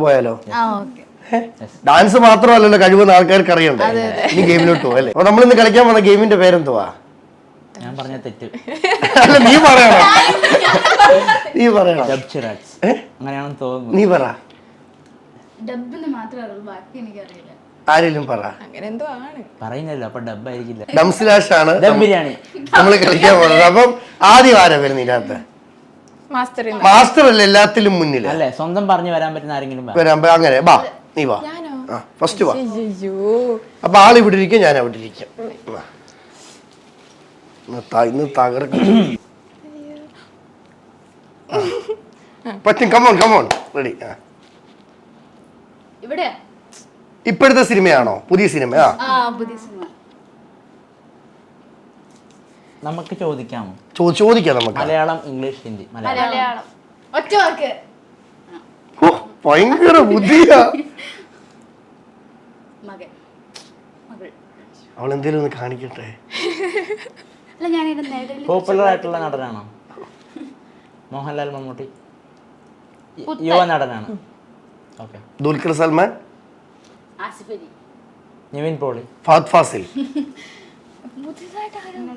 പോയാലോ? ഡാൻസ് മാത്രമല്ലല്ലോ കഴിവെന്ന് ആൾക്കാർക്ക് അറിയണ്ടേ ഇനി ഗെയിമിലോട്ട് പോകും അല്ലേ? അപ്പൊ നമ്മൾ ഇന്ന് കളിക്കാൻ പോകുന്ന ഗെയിമിന്റെ പേരെന്തുവാ? ഞാൻ പറഞ്ഞ തെറ്റ്. അല്ല നീ പറയണം. നീ പറയണം? അങ്ങനെയാണെന്ന് തോന്നുന്നു. നീ പറ. ഡബിന് മാത്രമേ അറിയുള്ളൂ ബാക്കി എനിക്കറിയില്ല. ആരെങ്കിലും പറ. അങ്ങനെ എന്തോ ആണ്. പറയുന്നല്ലോ അപ്പൊ ഡബ് ആയിരിക്കില്ല. ഡംസ്ലാഷ് ആണ് ബിരിയാണി. നമ്മൾ കളിക്കാൻ പോകുന്നത്. അപ്പം ആദ്യം ആരാ വരുന്നില്ലാത്ത മാസ്റ്റർ അല്ല എല്ലാത്തിലും മുന്നിൽ അല്ലേ? സ്വന്തം പറഞ്ഞു വരാൻ പറ്റുന്ന ആരെങ്കിലും. വരാൻ അങ്ങനെ വാ നീ വാ. ഞാനോ? ഫസ്റ്റ് വാ. അയ്യോ അപ്പൊ ആൾ ഇവിടെ ഇരിക്കും ഞാൻ അവിടെ ഇരിക്കും. വാ. ഇന്ന് തകർക്കും പറ്റും കമോൺ കമോൺ റെഡി ഇവിടെ? ഇപ്പോഴത്തെ സിനിമയാണോ? പുതിയ സിനിമയാ? പുതിയ സിനിമ. നമുക്ക് ചോദിക്കാമോ ചോ- ചോദിക്കാം നമുക്ക്. മലയാളം ഇംഗ്ലീഷ് ഹിന്ദി. മലയാളം. മലയാളം. ഒറ്റ വാക്ക്. ഓ, ഭയങ്കര ബുദ്ധിയാ. മകൻ. മകൾ. അവൾ എന്തേലും ഒന്ന് കാണിക്കട്ടെ? അല്ല ഞാൻ പോപ്പുലർ ആയിട്ടുള്ള നടനാണോ? മോഹൻലാൽ മമ്മൂട്ടി. യ- യുവ നടനാണ്. ഓക്കെ ദുൽഖർ സൽമാൻ? ആസിഫ് അലി. നിവിൻ പോളി. ഫഹദ് ഫാസിൽ. പുതിയതായിട്ട് ആരാ?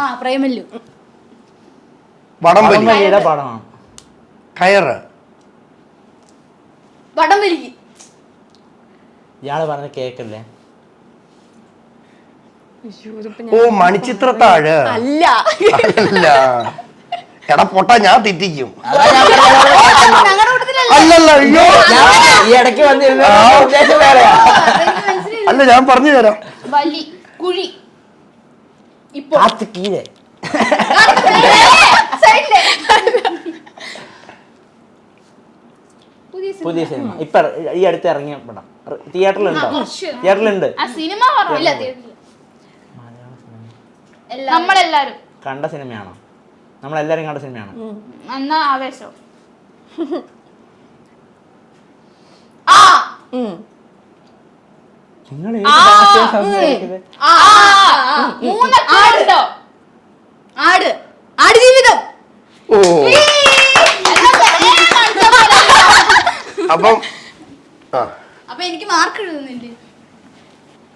ആ പ്രേമല്ലു. വടംവലി. വടംവലിയുടെ പടമാണ് കയറ്. വടംവലി. ഇയാൾ പറഞ്ഞ കേക്കല്ലേ? ഓ മണിച്ചിത്രത്താഴ്. അല്ല. അല്ല എടാ പൊട്ട ഞാൻ തെറ്റിക്കും. അല്ലല്ല അയ്യോ. ഈ ഇടയ്ക്ക് വന്നിരുന്ന ഉദ്ദേശം വേറെയാ. അല്ല ഞാൻ പറഞ്ഞു തരാം വലി കുഴി. ഇപ്പൊ காத்து கீழே സൈഡിൽ. പുതിയ സിനിമ. ഇപ്പൊ ഈ അടുത്ത് ഇറങ്ങിയ പടം. തിയേറ്ററിലുണ്ടോ. തിയേറ്ററിലുണ്ട്. ആ സിനിമ നമ്മളെല്ലാരും. കണ്ട സിനിമയാണോ? നമ്മളെല്ലാരും കണ്ട സിനിമയാണോ? എന്നാ ആവേശം. ആ! ഉം. നിങ്ങൾ ആട്. ആട് ജീവിതം. ഓ. അപ്പം എനിക്ക് മാർക്ക് എഴുതുന്നില്ലേ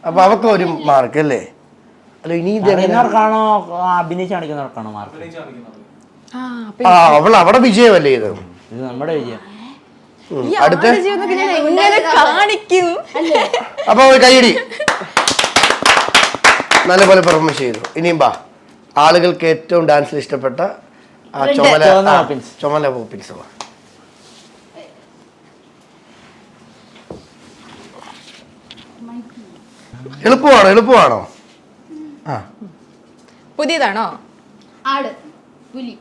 അപ്പൊ അവക്ക് ഒരു മാർക്ക് അല്ലേ? അല്ല ഇനി ഇത് എങ്ങനെ അറിയുന്നവർക്കാണോ അഭിനയിച്ച് കാണിക്കുന്നവർക്കാണോ മാർക്ക് ആ ആ അവൾ അവിടെ വിജയമല്ലേ ഇത്? ഇത് നമ്മുടെ വിജയം. അടുത്ത? അപ്പൊ ഒരു കൈയടി. നല്ലപോലെ പെർഫോമൻസ് ചെയ്തു. ഇനിയും ബാ ആളുകൾക്ക് ഏറ്റവും ഡാൻസിൽ ഇഷ്ടപ്പെട്ട ആ ചുമല. ചുമല പോപ്പിൻസ് എളുപ്പമാണോ? എളുപ്പമാണോ? ആ. പുതിയതാണോ? ആട് പുലി.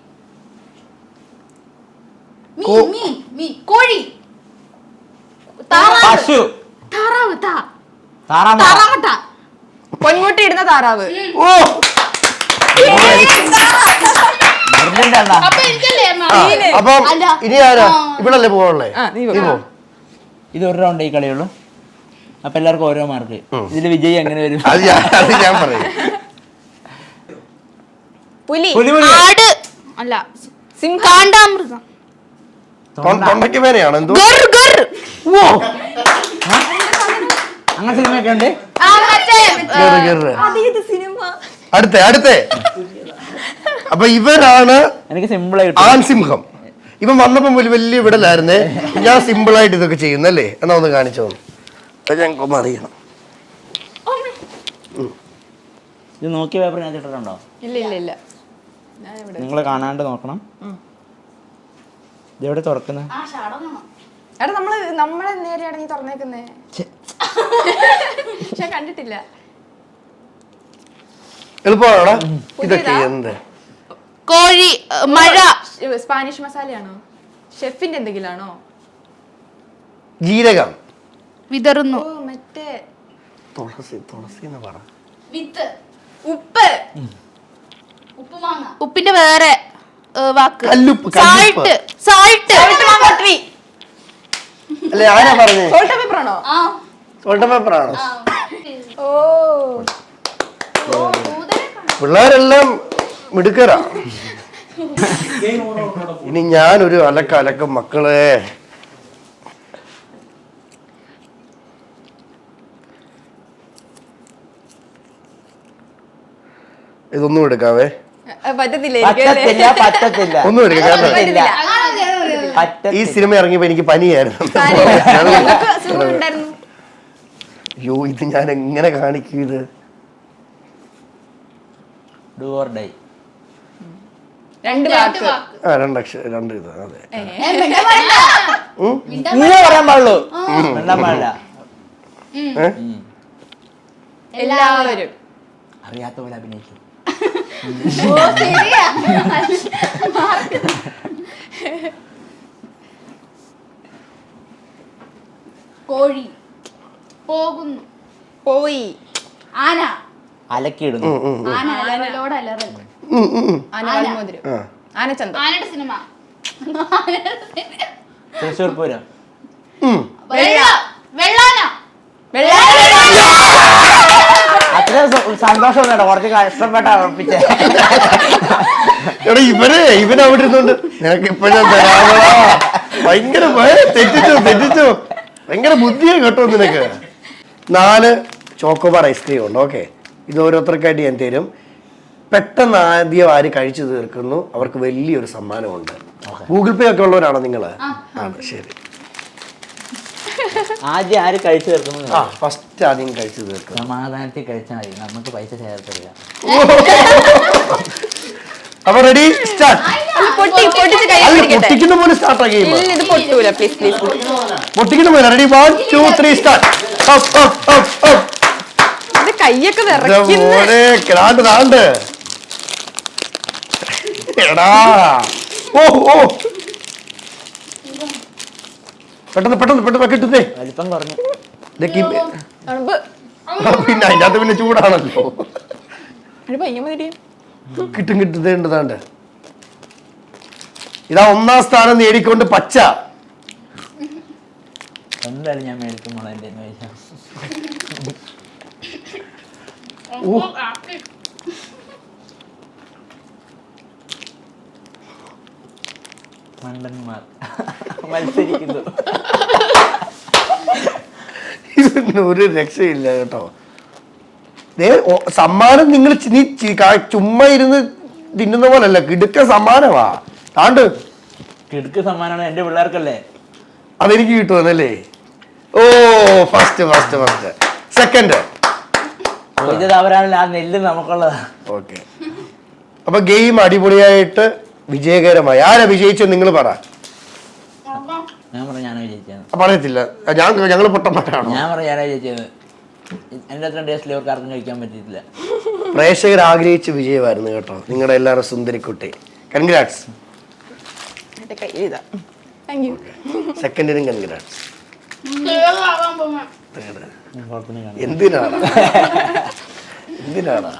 മീൻ മീൻ മീൻ കോഴി താറാവ് പശു താറാവ്. താ പൊന്മുട്ടി ഇടുന്ന താറാവ്. ഓ? അപ്പൊ ഇനി. ആരാ? ഇവിടല്ലേ പോവുള്ളേ? ആ, നീ പോ. ഇത് ഒരു റൗണ്ട് ഈ കളിയുള്ളൂ. അപ്പൊ എല്ലാവർക്കും ഓരോ മാർക്ക് ഇതിൽ വിജയി എങ്ങനെ വരും? അത് ഞാൻ ഞാൻ പറയും. പുലി. ആട്. അല്ല സിംഹം കാണ്ടാമൃഗം. തൊണ്ട- തൊണ്ടയ്ക്ക് വേനയാണ് എന്തോ? ഓ അങ്ങനെ സിനിമയൊക്കെ ഉണ്ട്? അതേത് സിനിമ? അടുത്ത അടുത്ത. അപ്പൊ ഇവരാണ് എനിക്ക് സിമ്പിൾ ആയിട്ട് ആൺസിംഹം ഇവൻ വന്നപ്പം വലിയ വലിയ വിടലായിരുന്നേ. ഞാൻ സിമ്പിൾ ആയിട്ട് ഇതൊക്കെ ചെയ്യുന്നല്ലേ? എന്നാ ഒന്ന് കാണിച്ചു. തന്നു അത് ഞങ്ങൾക്ക് ഒന്ന് അറിയണം ഇത് നോക്കിയ പേപ്പർ ഞാൻ ഇട്ടിട്ടുണ്ടോ? ഇല്ല ഇല്ല ഇല്ല. നിങ്ങൾ കാണാണ്ട് നോക്കണം. ഇതെവിടെ ഷാടോന്നാണോ എടാ നമ്മൾ നമ്മളെ നേരെയാണ് ഈ തുറന്നേക്കുന്നേ? ഞാൻ കണ്ടിട്ടില്ല. എളുപ്പമാണോടാ ഇതൊക്കെ എന്ത്? കോഴി മഴ. സ്പാനിഷ് മസാലയാണോ? ഷെഫിന്റെ എന്തെങ്കിലും ആണോ ജീരകം. വിതറുന്നു. ഓ മറ്റേ. തുളസി തുളസി എന്ന് പറ. വിത്ത്. ഉപ്പ്. ഉപ്പുമാങ്ങ ഉപ്പിന്റെ വേറെ. വാക്ക്. സാൾട്ട് അല്ല ഓ. പിള്ളേരെല്ലാം മിടുക്കരാ. ഇനി ഞാനൊരു അലക്ക അലക്കം മക്കളെ. ഇതൊന്നും എടുക്കാവേ. പറ്റത്തില്ല എനിക്ക് പറ്റത്തില്ല ഒന്നും എടുക്കാം കാരണം പറ്റത്തില്ല. ഈ സിനിമ ഇറങ്ങിയപ്പോ എനിക്ക് പനിയായിരുന്നു. അയ്യോ ഇത് ഞാൻ എങ്ങനെ കാണിക്കും ഇത്? ഡു ഓർ ഡൈ രണ്ട് രണ്ട് വാക്ക്. വാക്ക്. ആ രണ്ടക്ഷരം രണ്ട് ഇത് അതെ. ഏ, മിണ്ടാൻ പാടില്ല. ഉം? മിണ്ടാൻ നീ പറയാൻ പാടുള്ളൂ. മിണ്ടാൻ പാടില്ല. എല്ലാവരും. അറിയാത്ത പോലെ അഭിനയിക്കും. ഓ, ശരിയാ. മാർക്ക്. കോഴി. പോകുന്നു. പോയി. ആന. അലക്കിയിടുന്നു. ആന അലറലോട് അലറൽ. ആന ഉം, ഉം. ആനമോതിരം ആ. ആനച്ചന്തം. ആനയുടെ സിനിമ. തൃശ്ശൂർ പൂരം. വെള്ള വെള്ളാന അത്ര സന്തോഷം കുറച്ച് കഷ്ടപ്പെട്ട ഉറപ്പിച്ചേ. എടാ ഇവനെ ഇവൻ അവിടെ ഇരുന്നോണ്ട് നിനക്ക് ഇപ്പോഴും തരാമോ ഭയങ്കര ഭയ തെറ്റിച്ചു തെറ്റിച്ചു. ഭയങ്കര ബുദ്ധിയാണ് കേട്ടോ നിനക്ക്. നാല് ചോക്കോബാർ ഐസ്ക്രീം ഉണ്ട് ഓക്കെ. ഇത് ഓരോരുത്തർക്കായിട്ട് ഞാൻ തരും. പെട്ടെന്ന് ആദ്യം ആര് കഴിച്ചു തീർക്കുന്നു അവർക്ക് വലിയൊരു സമ്മാനമുണ്ട്. ഗൂഗിൾ പേ ഒക്കെ ഉള്ളവരാണോ നിങ്ങൾ ആണ് ശരി. ആദ്യം ആര് കഴിച്ചു തീർക്കുന്നു ആ ഫസ്റ്റ് ആദ്യം കഴിച്ചു തീർക്കും സമാധാനത്തിൽ കഴിച്ചാൽ മതി. നമുക്ക് പൈസ ചേർത്തില്ല അപ്പൊ റെഡി സ്റ്റാർട്ട് പൊട്ടി പൊട്ടിച്ച് കൈ പിടിക്കട്ടെ. പൊട്ടിക്കുന്ന പോലെ സ്റ്റാർട്ട് ആക്കി ഇല്ല ഇത് പൊട്ടൂല. പ്ലീസ് പ്ലീസ് പൊട്ടിക്കുന്ന പോലെ. Ready one two three start ഇത് കൈയൊക്കെ വിറയ്ക്കുന്നു മോനെ കിടാണ്ട് താണ്ട് എടാ. ഓ ഓ. പെട്ടെന്ന് പെട്ടെന്ന് പെട്ടെന്ന് കിട്ടുന്നേ വലിപ്പം കുറഞ്ഞു. പിന്നെ അതിന്റെ അകത്ത് പിന്നെ ചൂടാണല്ലോ. കിട്ടും കിട്ടുന്നേണ്ടതാണ്ട് ഇതാ ഒന്നാം സ്ഥാനം നേടിക്കൊണ്ട് പച്ച. എന്തായാലും ഞാൻ മേടിക്കും മോളെ മണ്ടന്മാർ. മത്സരിക്കുന്നു. ഇതിന് ഒരു രക്ഷയില്ല കേട്ടോ. സമ്മാനം നിങ്ങൾ നീ ചുമ്മാ ഇരുന്ന് തിന്നുന്ന പോലല്ല കിടുക്ക സമ്മാനമാ. താണ്ട്. കിടുക്ക സമ്മാനമാണ് എന്റെ പിള്ളേർക്കല്ലേ? അതെനിക്ക് കിട്ടുമെന്നല്ലേ? ഓ ഫസ്റ്റ് ഫസ്റ്റ് ഫസ്റ്റ് സെക്കൻഡ് അവരാണല്ലോ ആ നെല്ല് നമുക്കുള്ളതാ. ഓക്കെ അപ്പൊ ഗെയിം അടിപൊളിയായിട്ട് വിജയകരമായി. ആരാ വിജയിച്ചത്? നിങ്ങൾ പറ. ഞാൻ പറഞ്ഞു ഞാനാ വിജയിച്ചത് ആ, പറയത്തില്ല. ഞാൻ ഞങ്ങൾ പൊട്ടന്മാരാണോ ഞാൻ പറഞ്ഞു ഞാനാ വിജയിച്ചത് എന്റെ അത്ര ടേസ്റ്റിൽ ഇവർക്ക് ആർക്കും കഴിക്കാൻ പറ്റിയിട്ടില്ല. പ്രേക്ഷകർ ആഗ്രഹിച്ച വിജയമായിരുന്നു കേട്ടോ. നിങ്ങളുടെ എല്ലാവരും സുന്ദരിക്കുട്ടി. കൺഗ്രാറ്റ്സ്. എന്റെ കയ്യിൽ ഇതാ. താങ്ക് യു സെക്കൻഡിനും കൺഗ്രാറ്റ്സ്. എന്തിനാണ്? എന്തിനാണ്?